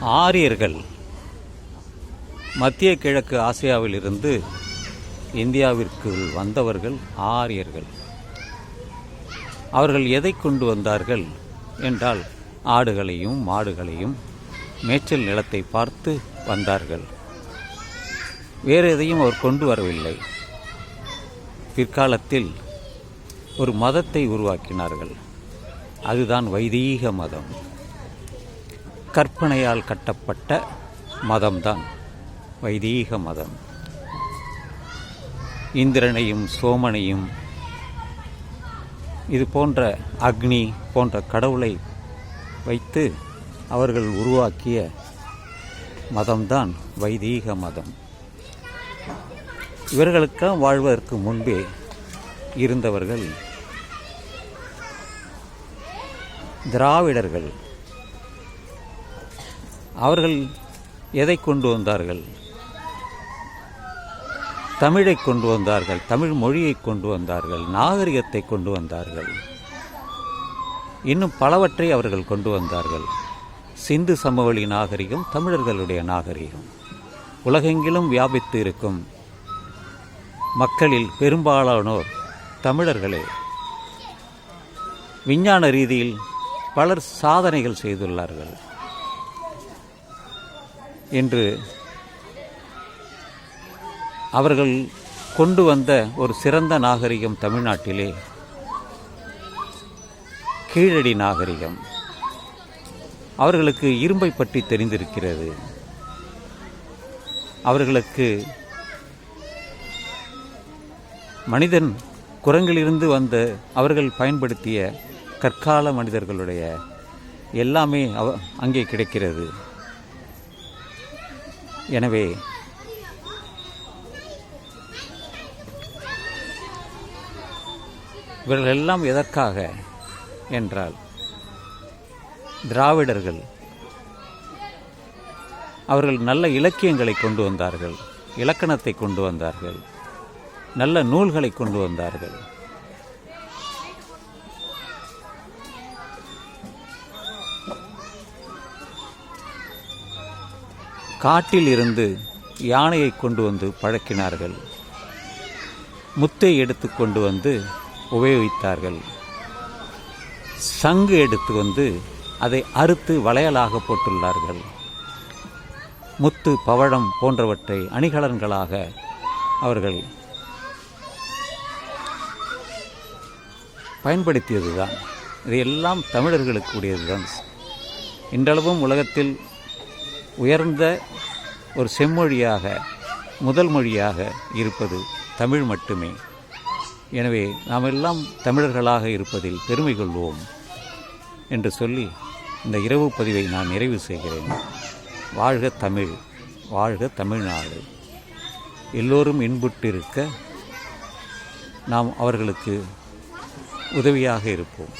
ஆரியர்கள். மத்திய கிழக்கு ஆசியாவிலிருந்து இந்தியாவிற்கு வந்தவர்கள் ஆரியர்கள். அவர்கள் எதை கொண்டு வந்தார்கள் என்றால் ஆடுகளையும் மாடுகளையும் மேய்ச்சல் நிலத்தை பார்த்து வந்தார்கள். வேறு எதையும் அவர் கொண்டு வரவில்லை. பிற்காலத்தில் ஒரு மதத்தை உருவாக்கினார்கள். அதுதான் வைதீக மதம். கற்பனையால் கட்டப்பட்ட மதம்தான் வைதீக மதம். இந்திரனையும் சோமனையும் இது போன்ற அக்னி போன்ற கடவுளை வைத்து அவர்கள் உருவாக்கிய மதம்தான் வைதீக மதம். இவர்களுக்கு வாழ்வதற்கு முன்பே இருந்தவர்கள் திராவிடர்கள். அவர்கள் எதை கொண்டு வந்தார்கள்? தமிழை கொண்டு வந்தார்கள் தமிழ் மொழியை கொண்டு வந்தார்கள் நாகரிகத்தை கொண்டு வந்தார்கள். இன்னும் பலவற்றை அவர்கள் கொண்டு வந்தார்கள். சிந்து சமவெளி நாகரிகம் தமிழர்களுடைய நாகரிகம். உலகெங்கிலும் வியாபித்து இருக்கும் மக்களில் பெரும்பாலானோர் தமிழர்களே. விஞ்ஞான ரீதியில் பலர் சாதனைகள் செய்துள்ளார்கள். என்று அவர்கள் கொண்டு வந்த ஒரு சிறந்த நாகரிகம் தமிழ்நாட்டிலே கீழடி நாகரிகம். அவர்களுக்கு இரும்பை பற்றி தெரிந்திருக்கிறது. அவர்களுக்கு மனிதன் குரங்கிலிருந்து வந்த அவர்கள் பயன்படுத்திய கற்கால மனிதர்களுடைய எல்லாமே அவ அங்கே கிடைக்கிறது. எனவே இவர்கள் எல்லாம் எதற்காக என்றால் திராவிடர்கள் அவர்கள் நல்ல இலக்கியங்களை கொண்டு வந்தார்கள் இலக்கணத்தை கொண்டு வந்தார்கள் நல்ல நூல்களை கொண்டு வந்தார்கள். காட்டில் இருந்து யானையை கொண்டு வந்து பழக்கினார்கள். முத்தை எடுத்து கொண்டு வந்து உபயோகித்தார்கள். சங்கு எடுத்து வந்து அதை அறுத்து வளையலாக போட்டுள்ளார்கள். முத்து பவழம் போன்றவற்றை அணிகலன்களாக அவர்கள் பயன்படுத்தியதுதான். இதையெல்லாம் எல்லாம் தமிழர்களுக்கு உடையதுதான். இன்றளவும் உலகத்தில் உயர்ந்த ஒரு செம்மொழியாக முதல் மொழியாக இருப்பது தமிழ் மட்டுமே. எனவே நாம் எல்லாம் தமிழர்களாக இருப்பதில் பெருமை கொள்வோம் என்று சொல்லி இந்த இரவு பதிவை நான் நிறைவு செய்கிறேன். வாழ்க தமிழ் வாழ்க தமிழ்நாடு. எல்லோரும் இன்புற்றிருக்க நாம் அவர்களுக்கு உதவியாக இருப்போம்.